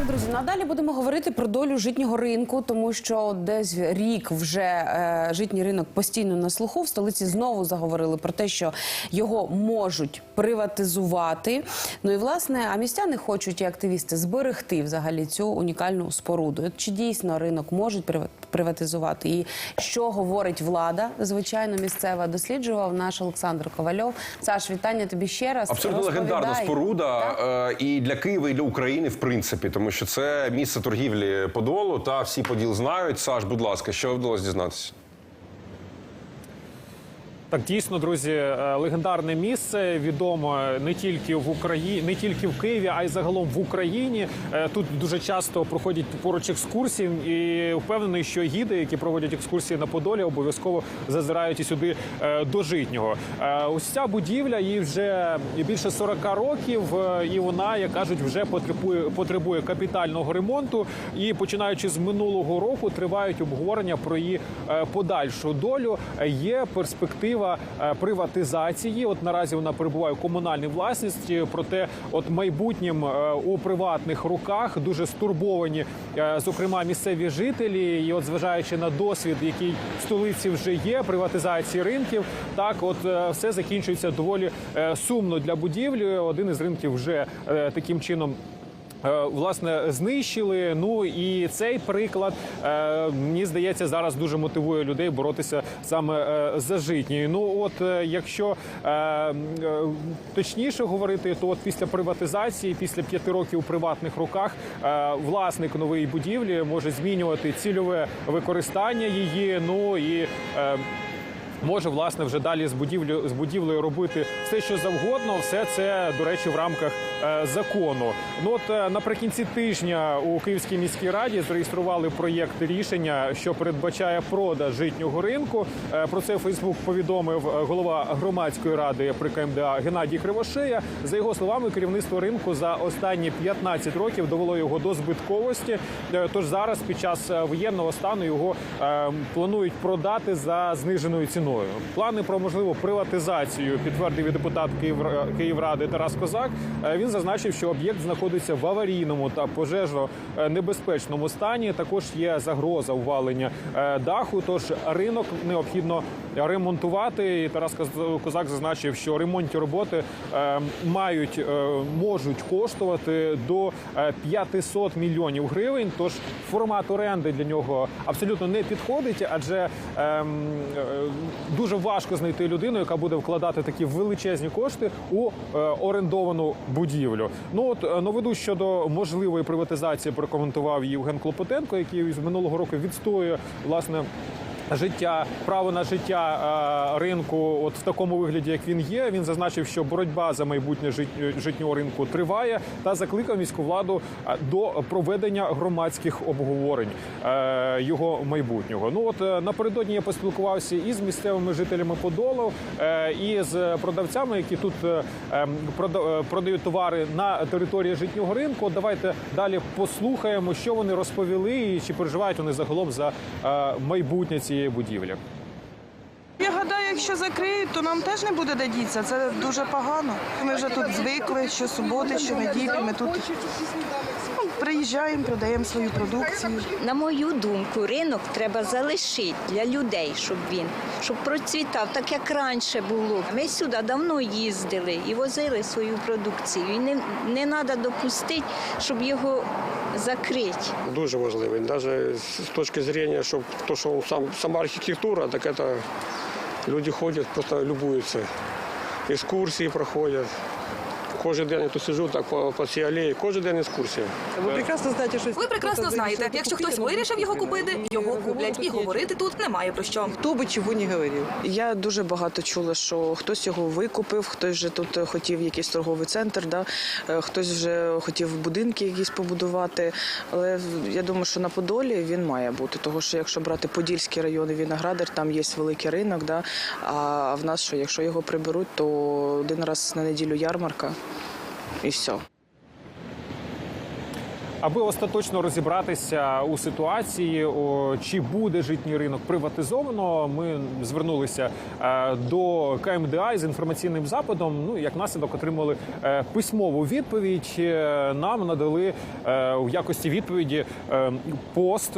Так, друзі, надалі будемо говорити про долю житнього ринку, тому що десь рік вже е, житній ринок постійно на слуху. В столиці знову заговорили про те, що його можуть приватизувати. Ну і власне, а містяни хочуть і активісти зберегти взагалі цю унікальну споруду. Чи дійсно ринок можуть приватизувати? І що говорить влада? Звичайно, місцева досліджував наш Олександр Ковальов. Саш, вітання тобі ще раз. Абсолютно легендарна споруда е, і для Києва, і для України, в принципі, тому що це місце торгівлі Подолу, та всі поділ знають. Саш, будь ласка, що вдалося дізнатися? Так, дійсно, друзі, е, легендарне місце відомо не тільки в Україні, не тільки в Києві, а й загалом в Україні. Е, Тут дуже часто проходять поруч екскурсії, і впевнений, що гіди, які проводять екскурсії на Подолі, обов'язково зазирають і сюди е, до житнього. Ось ця будівля їй вже більше 40 років, і вона, як кажуть, вже потребує потребує капітального ремонту. І починаючи з минулого року, тривають обговорення про її подальшу долю. Є перспектива е, приватизації. От наразі вона перебуває у комунальній власності. Проте, от майбутнім е, у приватних руках дуже стурбовані, е, зокрема, місцеві жителі. І от зважаючи на досвід, який в столиці вже є, приватизації ринків, так от все закінчується доволі сумно для будівлі. Один із ринків вже таким чином. Е, Власне, знищили. Ну і цей приклад е, мені здається зараз дуже мотивує людей боротися саме е, за житні. Ну от якщо точніше говорити, то от після приватизації, після п'яти років у приватних руках, власник нової будівлі може змінювати цільове використання її. Ну і може власне вже далі з будівлею з будівлею робити все, що завгодно. Все це до речі в рамках е, закону. Ну от е, наприкінці тижня у Київській міській раді зареєстрували проєкт рішення, що передбачає продаж житнього ринку. Е, про це Фейсбук повідомив е, голова громадської ради при КМДА Геннадій Кривошея. За його словами, керівництво ринку за останні 15 років довело його до збитковості. Е, Тож зараз під час е, воєнного стану його е, планують продати за зниженою ціною. Плани про можливу приватизацію підтвердив депутат Київра- Київради Тарас Козак. Е, Він зазначив, що об'єкт знаходиться в аварійному та пожежно-небезпечному стані. Також є загроза увалення е, даху. Тож ринок необхідно ремонтувати. І Тарас Козак зазначив, що ремонтні роботи е, мають можуть коштувати до е, 500 мільйонів гривень. Тож формат оренди для нього абсолютно не підходить, адже ем, дуже важко знайти людину, яка буде вкладати такі величезні кошти у е, орендовану будівлю. Ну от е, новину щодо можливої приватизації прокоментував Євген Клопотенко, який з минулого року відстоює власне. Життя, право на життя е, ринку, от в такому вигляді, як він є. Він зазначив, що боротьба за майбутнє жит- житнього ринку триває, та закликав міську владу е, до проведення громадських обговорень е, його майбутнього. Ну от напередодні я поспілкувався і з місцевими жителями Подолу, і з продавцями, які тут ем, прода- продають товари на території житнього ринку. Давайте далі послухаємо, що вони розповіли, і чи переживають вони загалом за майбутнє цієї будівлі. Якщо закриють, то нам теж не буде де дітися. Це дуже погано. Ми вже тут звикли, що суботи, що неділі. Ми тут ну, приїжджаємо, продаємо свою продукцію. На мою думку, ринок треба залишити для людей, щоб він щоб процвітав, так як раніше було. Ми сюди давно їздили і возили свою продукцію. І не, не треба допустити, щоб його закрити. дуже важливий. Навіть з точки зрення, щоб то, що сам, сама архітектура, так це люди ходять, просто любуються. Екскурсії проходять. Кожен день я тут сиджу так по, по цій алеї, кожен день екскурсія. Ви прекрасно знаєте, що Ви прекрасно знаєте, якщо хтось вирішив його купити, його куплять. І говорити тут немає про що. хто би чого не говорив. Я дуже багато чула, що хтось його викупив, хтось вже тут хотів якийсь торговий центр, да? е, хтось вже хотів будинки якісь побудувати. Але я думаю, що на Подолі він має бути. Тому що якщо брати Подільський район і Віноградар, там є великий ринок. Да? А в нас що, якщо його приберуть, то один раз на неділю ярмарка і все. Аби остаточно розібратися у ситуації, чи буде житній ринок приватизовано, ми звернулися е, до КМДА з інформаційним запитом. Ну як наслідок отримали е, письмову відповідь. Е, Нам надали в якості відповіді пост,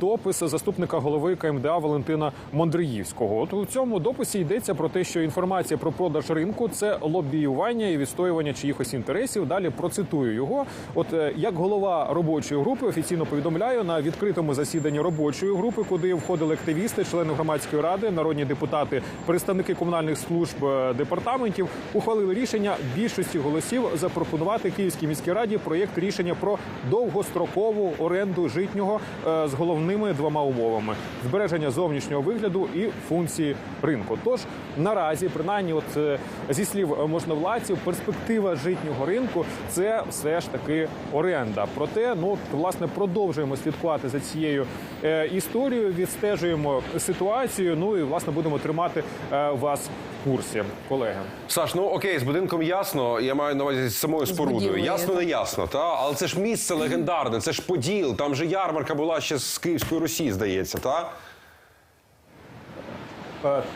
допис заступника голови КМДА Валентина Мондриївського. От у цьому дописі йдеться про те, що інформація про продаж ринку це лобіювання і відстоювання чиїхось інтересів. Далі процитую його. От як голова робочої групи офіційно повідомляю на відкритому засіданні робочої групи, куди входили активісти, члени громадської ради, народні депутати, представники комунальних служб е, департаментів, ухвалили рішення більшості голосів запропонувати Київській міській раді проєкт рішення про довгострокову оренду житнього е, з головними двома умовами: збереження зовнішнього вигляду і функції ринку. Тож наразі, принаймні, от е, зі слів можновладців, перспектива житнього ринку це все ж таки оренда. Проте, ну власне, продовжуємо слідкувати за цією е, історією, відстежуємо ситуацію. Ну і власне будемо тримати е, вас в курсі, колеги. Саш, ну окей, з будинком ясно. Я маю на увазі з самою спорудою. Ясно, не ясно, та але це ж місце легендарне, це ж поділ. Там же ярмарка була ще з Київської Русі, здається, та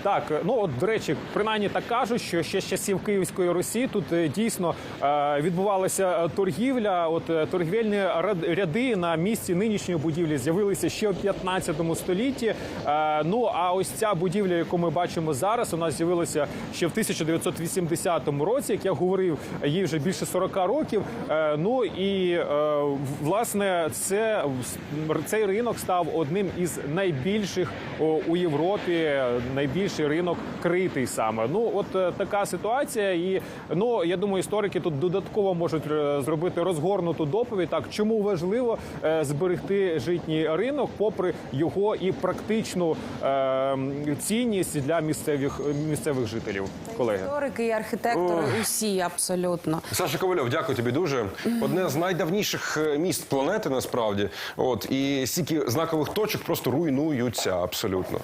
Так, е, ну от до речі, принаймні так кажуть, що ще з часів Київської Русі тут е, дійсно е, відбувалася е, торгівля. От е, торгівельні ряди на місці нинішньої будівлі з'явилися ще у 15 столітті. Е, Ну а ось ця будівля, яку ми бачимо зараз, нас з'явилася ще в 1980 році. Як я говорив, їй вже більше 40 років. Е, Ну і е, власне це цей ринок став одним із найбільших у Європі. Найбільший ринок критий саме. Ну от е, така ситуація. І ну я думаю, історики тут додатково можуть е, зробити розгорнуту доповідь. Так чому важливо е, зберегти житній ринок, попри його і практичну е, цінність для місцевих місцевих жителів, колеги. Історики і архітектори усі абсолютно. Саша Ковальов, дякую тобі дуже. Одне з найдавніших міст планети, насправді. От і стільки знакових точок просто руйнуються абсолютно.